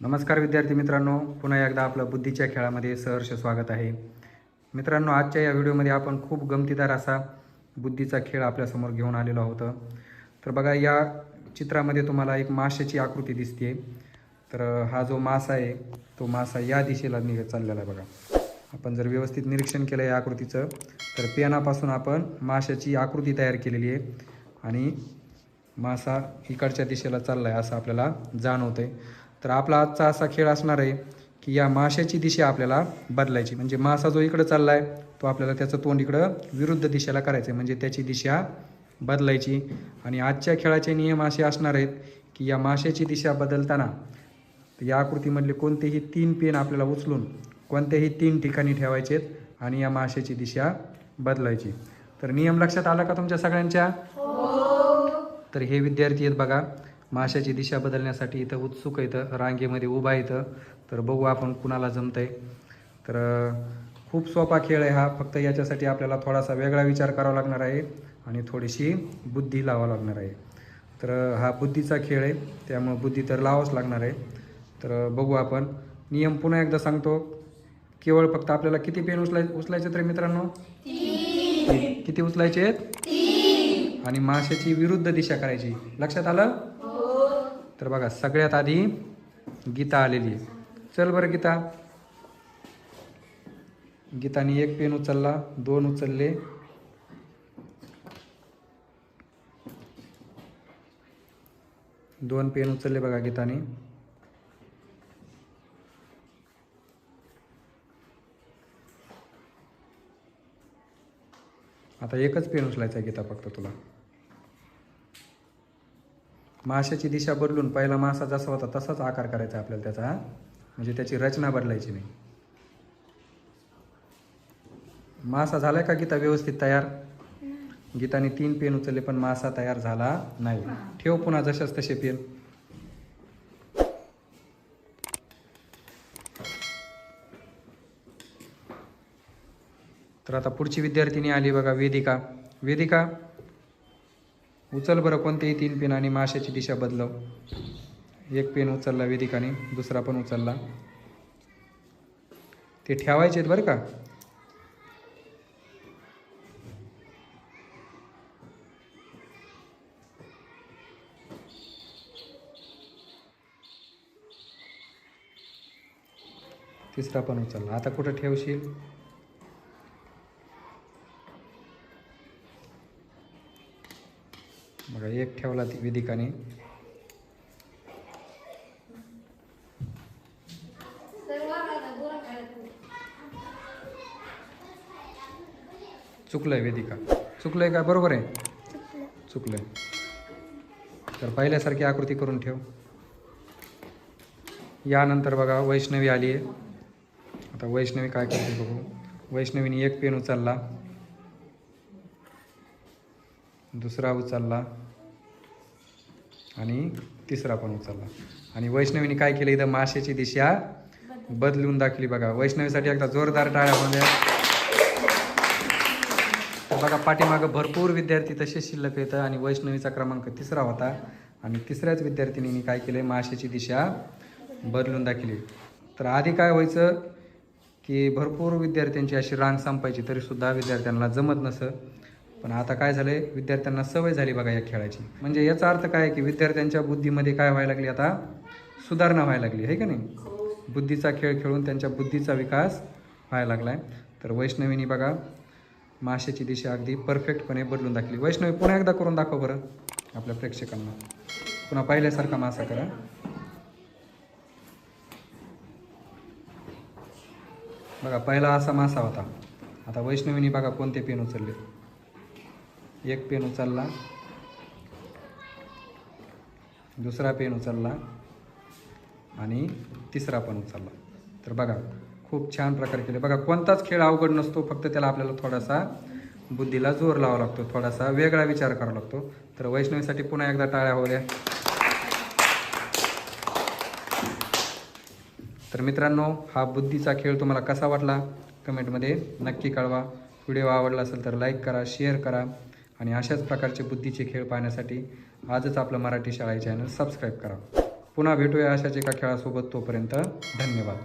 नमस्कार विद्यार्थी मित्रांनो पुन्हा एकदा आपलं बुद्धीच्या खेळामध्ये सहर्ष स्वागत आहे. मित्रांनो आजच्या या व्हिडिओमध्ये आपण खूप गमतीदार असा बुद्धीचा खेळ आपल्यासमोर घेऊन आलेलो आहोत. तर बघा या चित्रामध्ये तुम्हाला एक माशाची आकृती दिसते तर हा जो मासा आहे तो मासा या दिशेला निघत चाललेला आहे बघा. आपण जर व्यवस्थित निरीक्षण केलं या आकृतीचं तर पेनापासून आपण माशाची आकृती तयार केलेली आहे आणि मासा इकडच्या दिशेला चालला आहे असं आपल्याला जाणवतं आहे तर आपला आजचा असा खेळ असणार आहे की या माशाची दिशा आपल्याला बदलायची. म्हणजे मासा जो इकडं चालला आहे तो आपल्याला त्याचं तोंड इकडं विरुद्ध दिशेला करायचं आहे म्हणजे त्याची दिशा बदलायची. आणि आजच्या खेळाचे नियम असे असणार आहेत की या माशाची दिशा बदलताना या आकृतीमधले कोणतेही तीन पेन आपल्याला उचलून कोणत्याही तीन ठिकाणी ठेवायचे आहेत आणि या माशाची दिशा बदलायची. तर नियम लक्षात आला का तुमच्या सगळ्यांच्या? तर हे विद्यार्थी आहेत बघा माशाची दिशा बदलण्यासाठी इथं उत्सुक इथं रांगेमध्ये उभा इथं तर बघू आपण कुणाला जमतंय. तर खूप सोपा खेळ आहे हा. फक्त याच्यासाठी आपल्याला थोडासा वेगळा विचार करावा लागणार आहे आणि थोडीशी बुद्धी लावावं लागणार आहे. तर हा बुद्धीचा खेळ आहे त्यामुळं बुद्धी तर लावावंच लागणार आहे. तर बघू आपण. नियम पुन्हा एकदा सांगतो. केवळ फक्त आपल्याला किती पेन उचलाय उचलायचे तर मित्रांनो? किती उचलायचे? आहेत आणि माशाची विरुद्ध दिशा करायची. लक्षात आलं? तर बघा सगळ्यात आधी गीता आलेली आहे. चल बरं गीता. गीताने एक पेन उचलला दोन उचलले. दोन पेन उचलले बघा गीताने. आता एकच पेन उचलायचा आहे गीता फक्त तुला. माशाची दिशा बदलून पहिला मासा जसा होता तसाच आकार करायचा आपल्याला त्याचा? म्हणजे त्याची रचना बदलायची नाही. मासा झालाय का गीता व्यवस्थित तयार? गीताने तीन पेन उचलले पण मासा तयार झाला नाही. ठेव पुन्हा जशाच तसे पेन. तर आता पुढची विद्यार्थिनी आली बघा वेदिका. वेदिका उचल बरं कोणतेही तीन पेन आणि माशाची दिशा बदलव. एक पेन उचलला वेदिकाने दुसरा पण उचलला. ते ठेवायचे आहेत बरं का? तिसरा पण उचलला. आता कुठं ठेवशील? बघा एक ठेवला ती वेदिकाने चुकलंय वेदिका चुकलंय का? बरोबर आहे? चुकलंय. तर पहिल्यासारखी आकृती करून ठेव. यानंतर बघा वैष्णवी आली आहे आता वैष्णवी काय करते बघू? वैष्णवीने एक पेन उचलला. दुसरा उचलला. आणि तिसरा पण उचलला. आणि वैष्णवीने काय केलं इथं? माशाची दिशा बदलून दाखवली बघा. वैष्णवीसाठी एकदा जोरदार टाळ्या बघा पाठीमागं भरपूर विद्यार्थी तसे शिल्लक येतं आणि वैष्णवीचा क्रमांक तिसरा होता. आणि तिसऱ्याच विद्यार्थिनीने काय केलं माशाची दिशा बदलून दाखवली. तर आधी काय व्हायचं? की भरपूर विद्यार्थ्यांची अशी रांग संपायची तरीसुद्धा विद्यार्थ्यांना जमत नसं. पण आता काय झालंय? विद्यार्थ्यांना सवय झाली बघा या खेळाची. म्हणजे याचा अर्थ काय आहे की विद्यार्थ्यांच्या बुद्धीमध्ये काय व्हायला लागली आता? सुधारणा व्हायला लागली आहे का नाही? बुद्धीचा खेळ खेळून त्यांच्या बुद्धीचा विकास व्हायला लागलाय. तर वैष्णवीनी बघा माशाची दिशा अगदी परफेक्टपणे बदलून दाखवली. वैष्णवी पुन्हा एकदा करून दाखव बरं आपल्या प्रेक्षकांना. पुन्हा पहिल्यासारखा मासा करा. बघा पहिला असा मासा होता. आता वैष्णवीनी बघा कोणते पेन उचलले. एक पेन उचलला. दुसरा पेन उचलला. आणि तिसरा पण उचलला. तर बघा खूप छान प्रकारे केले. बघा कोणताच खेळ अवघड नसतो. फक्त त्याला आपल्याला थोडासा बुद्धीला जोर लावा लागतो. थोडासा वेगळा विचार करावा लागतो. तर वैष्णवीसाठी पुन्हा एकदा टाळ्या होऊ तर मित्रांनो हा बुद्धीचा खेळ तुम्हाला कसा वाटला? कमेंटमध्ये नक्की कळवा. व्हिडिओ आवडला असेल तर लाईक करा शेअर करा. आणि अशाच प्रकारचे बुद्धीचे खेळ पाहण्यासाठी आजच आपलं मराठी शाळा चॅनल सबस्क्राईब करा. पुन्हा भेटूया अशाच एका खेळासोबत तोपर्यंत धन्यवाद.